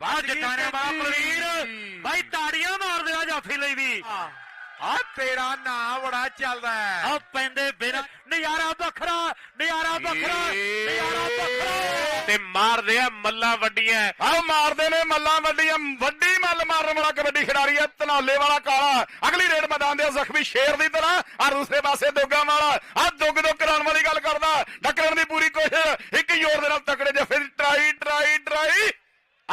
ਬਾਹਰ ਜਟਾਣੇ ਵਾਲਾ ਕੁਲਵੀਰ ਬਾਈ ਤਾੜੀਆਂ ਮਾਰਦੇ ਆ ਜਾਫੀ ਲਈ ਵੀ। ਆ ਤੇਰਾ ਨਾਂ ਬੜਾ ਚੱਲਦਾ ਹੈ। ਆ ਪੈਂਦੇ ਬਿਨਾ ਨਜ਼ਾਰਾ ਵੱਖਰਾ ਨਜ਼ਾਰਾ ਵੱਖਰਾ ਨਜ਼ਾਰਾ ਵੱਖਰਾ। ਤੇ ਮਾਰਦੇ ਆ ਮੱਲਾਂ ਵੱਡੀਆਂ। ਆਹ ਮਾਰਦੇ ਨੇ ਮੱਲਾਂ ਵੱਡੀਆਂ। ਵੱਡੀ ਮੱਲ ਮਾਰਨ ਵਾਲਾ ਕਬੱਡੀ ਖਿਡਾਰੀ ਹੈ ਧਨੌਲੇ ਵਾਲਾ ਕਾਲਾ। ਅਗਲੀ ਰੇਡ ਮੈਦਾਨ ਦੇ ਜ਼ਖਮੀ ਸ਼ੇਰ ਦੀ ਤਰ੍ਹਾਂ। ਆ ਦੂਸਰੇ ਪਾਸੇ ਦੋਗਾ ਵਾਲਾ। ਆ ਦੁੱਗ ਦੁੱਗ ਕਰਾਉਣ ਵਾਲੀ ਗੱਲ ਕਰਦਾ। ਟੱਕਰਨ ਦੀ ਪੂਰੀ ਕੋਸ਼ਿਸ਼। ਇੱਕ ਜ਼ੋਰ ਦੇ ਨਾਲ ਤਕੜੇ ਜੇ ਫਿਰ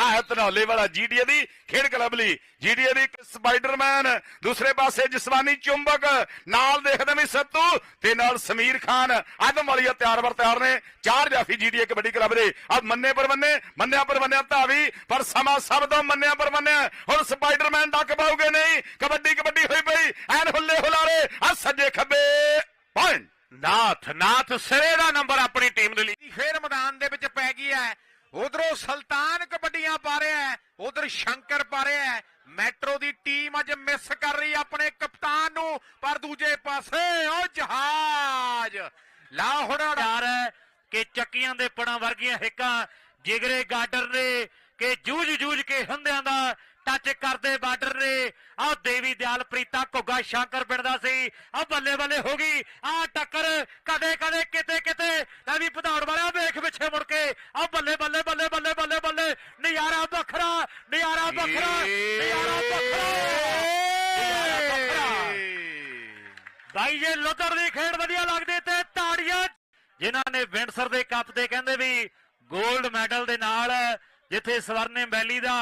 ਆ ਹੈ ਧਨੌਲੇ ਵਾਲਾ ਜੀਡੀਏ ਦੀ ਖੇਡ ਕਲੱਬ ਲਈ। ਜੀਡੀਏ ਦੀ ਸਪਾਈਡਰਮੈਨ, ਦੂਸਰੇ ਪਾਸੇ ਜਸਵਾਨੀ ਚੁੰਬਕ, ਨਾਲ ਦੇਖਦੇ ਵੀ ਸੱਤੂ ਤੇ ਨਾਲ ਸਮੀਰ ਖਾਨ। ਆਦਮ ਵਾਲੀਆ ਤਿਆਰ ਬਰ ਤਿਆਰ ਨੇ। ਚਾਰ ਜਾਫੀ ਜੀਡੀਏ ਕਬੱਡੀ ਕਲੱਬ ਦੇ। ਆ ਮੰਨੇ ਪਰ ਮੰਨੇ ਮੰਨਿਆ ਪਰ ਮੰਨਿਆ ਧਾਵੀ, ਪਰ ਸਮਾਂ ਸਭ ਤੋਂ ਮੰਨਿਆ ਪਰ ਮੰਨਿਆ ਹੁਣ ਸਪਾਈਡਰਮੈਨ ਡੱਕ ਪਾਉਗੇ ਨਹੀਂ। ਕਬੱਡੀ ਕਬੱਡੀ ਹੋਈ ਪਈ। ਐਨ ਹੁੱਲੇ ਹੁਲਾਰੇ ਆ ਸੱਜੇ ਖੱਬੇ ਪੁਆਇੰਟ ਨਾਥ ਨਾਥ ਸਿਰੇ ਦਾ ਨੰਬਰ ਆਪਣੀ ਟੀਮ ਦੇ ਲਈ। ਫੇਰ ਮੈਦਾਨ ਦੇ ਵਿੱਚ ਪੈ ਗਈ ਹੈ। ਉਧਰੋਂ ਸੁਲਤਾਨ ਕਬੱਡੀਆਂ ਪਾ ਰਿਹਾ ਹੈ, ਉਧਰ ਸ਼ੰਕਰ ਪਾ ਰਿਹਾ ਹੈ। ਮੈਟਰੋ ਦੀ ਟੀਮ ਅੱਜ ਮਿਸ ਕਰ ਰਹੀ ਆਪਣੇ ਕਪਤਾਨ ਨੂੰ, ਪਰ ਦੂਜੇ ਪਾਸੇ ਉਹ ਜਹਾਜ਼। ਲਾ ਹੁਣ ਯਾਰ ਹੈ ਕਿ ਚੱਕੀਆਂ ਦੇ ਪਣਾ ਵਰਗੀਆਂ ਹਿੱਕਾਂ, ਜਿਗਰੇ ਗਾਡਰ ਨੇ ਕਿ ਜੂਝ ਜੂਝ ਕੇ ਹੰਦਿਆਂ ਦਾ ਟੱਚ ਕਰਦੇ ਬਾਰਡਰ ਨੇ। ਆਹ ਦੇਵੀ ਦਿਆਲ ਪ੍ਰੀਤਾ, ਘੁੱਗਾ ਸ਼ੰਕਰ ਪਿੰਡਦਾ ਸੀ। ਆ ਬੱਲੇ ਬੱਲੇ ਹੋ ਗਈ ਆ ਟੱਕਰ ਕਦੇ ਕਦੇ ਕਿਤੇ ਕਿਤੇ ਲੈ ਵੀ ਭਦੌੜ ਵਾਲਾ ਵੇਖ ਪਿੱਛੇ ਮੁੜ ਕੇ ਆ ਬੱਲੇ ਬੱਲੇ ਬੱਲੇ ਬੱਲੇ ਬੱਲੇ ਬੱਲੇ ਨਜ਼ਾਰਾ ਵੱਖਰਾ ਨਜ਼ਾਰਾ ਵੱਖਰਾ ਨਜ਼ਾਰਾ ਵੱਖਰਾ ਨਜ਼ਾਰਾ ਵੱਖਰਾ ਜੇ ਲੁੱਦਰ ਦੀ ਖੇਡ ਵਧੀਆ ਲੱਗਦੀ ਤੇ ਤਾੜੀਆਂ ਜਿਨ੍ਹਾਂ ਨੇ ਵਿੰਡਸਰ ਦੇ ਕੱਪ ਤੇ ਕਹਿੰਦੇ ਵੀ 골ਡ ਮੈਡਲ ਦੇ ਨਾਲ ਜਿੱਥੇ ਸਵਰਨੇ ਵੈਲੀ ਦਾ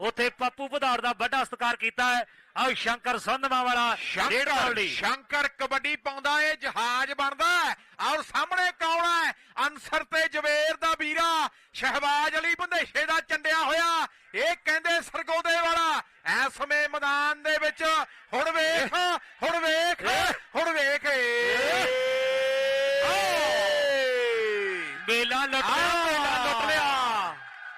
ਉੱਥੇ ਪੱਪੂ ਭਦਾੜ ਦਾ ਵੱਡਾ ਸਤਿਕਾਰ ਕੀਤਾ ਹੈ। ਆਹ ਸ਼ੰਕਰ ਸੰਧਮਾ ਵਾਲਾ ਸ਼ੰਕਰ ਸ਼ੰਕਰ ਕਬੱਡੀ ਪਾਉਂਦਾ ਏ ਜਹਾਜ਼ ਬਣਦਾ। ਔਰ ਸਾਹਮਣੇ ਕੌਣ ਹੈ? ਅਨਸਰ ਤੇ ਜਵੇਰ ਦਾ ਵੀਰਾ ਸ਼ਹਿਬਾਜ਼ ਅਲੀ ਬੰਦੇਸ਼ੇ ਦਾ ਚੰਡਿਆ ਹੋਇਆ। ਇਹ ਕਹਿੰਦੇ ਸਰਗੋਦੇ ਵਾਲਾ। ਐ ਸਮੇਂ ਮੈਦਾਨ ਦੇ ਵਿੱਚ ਹੁਣ ਵੇਖ ਹੁਣ ਵੇਖ ਮੇਲਾ ਲੁੱਟ ਆ ਲਿਆ ਮੇਲਾ ਲੁੱਟ ਲਿਆ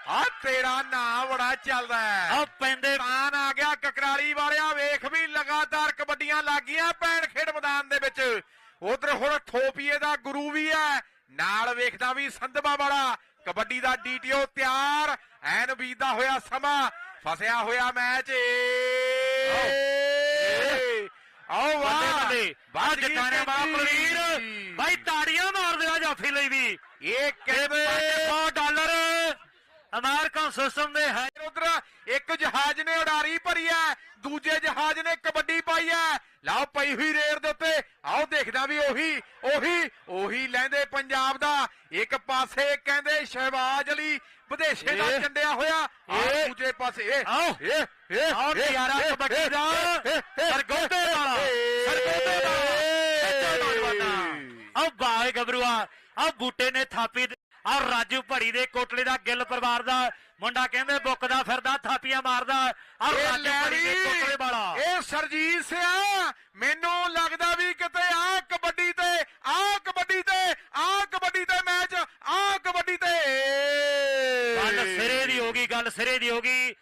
ਆ ਤੇਰਾ ਨਾਂ ਬੜਾ ਚੱਲਦਾ ਹੈ। ਆ ਪੈਂਦੇ ਮਾਨ ਆ ਗਿਆ ਕਕਰਾਲੀ ਵਾਲਿਆ ਵੇਖ ਵੀ ਲਗਾਤਾਰ ਕਬੱਡੀਆਂ ਲੱਗੀਆਂ ਪੈਣ ਖੇਡ ਮੈਦਾਨ ਦੇ ਵਿੱਚ। ਉਧਰ ਹੁਣ ਥੋਪੀਏ ਦਾ ਗੁਰੂ ਵੀ ਹੈ ਨਾਲ ਵੇਖਦਾ ਵੀ ਸੰਧਵਾ ਵਾਲਾ ਕਬੱਡੀ ਦਾ ਡੀਟੀਓ ਤਿਆਰ ਐਨ ਬੀਤਦਾ ਹੋਇਆ ਸਮਾਂ ਫਸਿਆ ਹੋਇਆ ਮੈਚ। ਆਓ ਵਾਹ। ਗਈ ਜਟਾਣੇ ਵਾਲਾ। ਕੁਲਵੀਰ ਬਾਈ ਤਾੜੀਆਂ ਮਾਰਦੇ ਆ ਜਾਫੀ ਲਈ ਵੀ। ਇਹ ਕਹਿੰਦੇ 100 ਡਾਲਰ ਅਮਰੀਕਨ ਸਿਸਟਮ ਦੇ ਹੈ ਉਧਰ। ਇੱਕ ਜਹਾਜ਼ ਨੇ ਉਡਾਰੀ ਭਰੀ ਹੈ ਦੂਜੇ ਜਹਾਜ਼ ਨੇ ਕਬੱਡੀ ਪਾਈ ਹੈ ਲਓ ਪਈ ਹੋਈ ਰੇਡ ਦੇ ਉੱਤੇ। ਆਓ ਦੇਖਦਾ ਵੀ ਉਹੀ ਉਹੀ ਉਹੀ ਲੈਂਦੇ ਪੰਜਾਬ ਦਾ। ਇੱਕ ਪਾਸੇ ਕਹਿੰਦੇ ਸ਼ਹਿਬਾਜ਼ ਅਲੀ ਵਿਦੇਸ਼ੇ ਦਾ ਚੰਡਿਆ ਹੋਇਆ। ਆਹ ਇਹ, ਦੂਜੇ ਪਾਸੇ ਇਹ ਆਓ, ਇਹ ਇਹ ਆਓ ਇਹ, ਕਬੱਡੀ ਦਾ, ਸਰਗੋਧੇ ਵਾਲਾ, ਸਰਗੋਧੇ ਵਾਲਾ। ਆਹ ਬਾਏ ਗੱਭਰੂਆ ਆਹ ਬੂਟੇ ਨੇ ਥਾਪੀ ਆਹ ਰਾਜੂ ਭੜੀ ਦੇ ਕੋਟਲੇ ਦਾ ਗਿੱਲ ਪਰਿਵਾਰ ਦਾ ਮੁੰਡਾ ਕਹਿੰਦੇ ਬੁੱਕਦਾ ਫਿਰਦਾ ਥਾਪੀਆਂ ਮਾਰਦਾ। ਇਹ ਰਾਜੂ ਭੜੀ ਦੇ ਕੋਟਲੇ ਵਾਲਾ। ਇਹ ਸਰਜੀਤ ਸਿਆ ਮੈਨੂੰ ਲੱਗਦਾ ਵੀ ਕਿਤੇ ਆ ਕਬੱਡੀ ਤੇ ਆ ਕਬੱਡੀ ਤੇ ਆ ਕਬੱਡੀ ਤੇ ਮੈਚ ਆ ਕਬੱਡੀ ਤੇ। ਗੱਲ ਸਿਰੇ ਦੀ ਹੋ ਗਈ ਗੱਲ ਸਿਰੇ ਦੀ ਹੋ ਗਈ।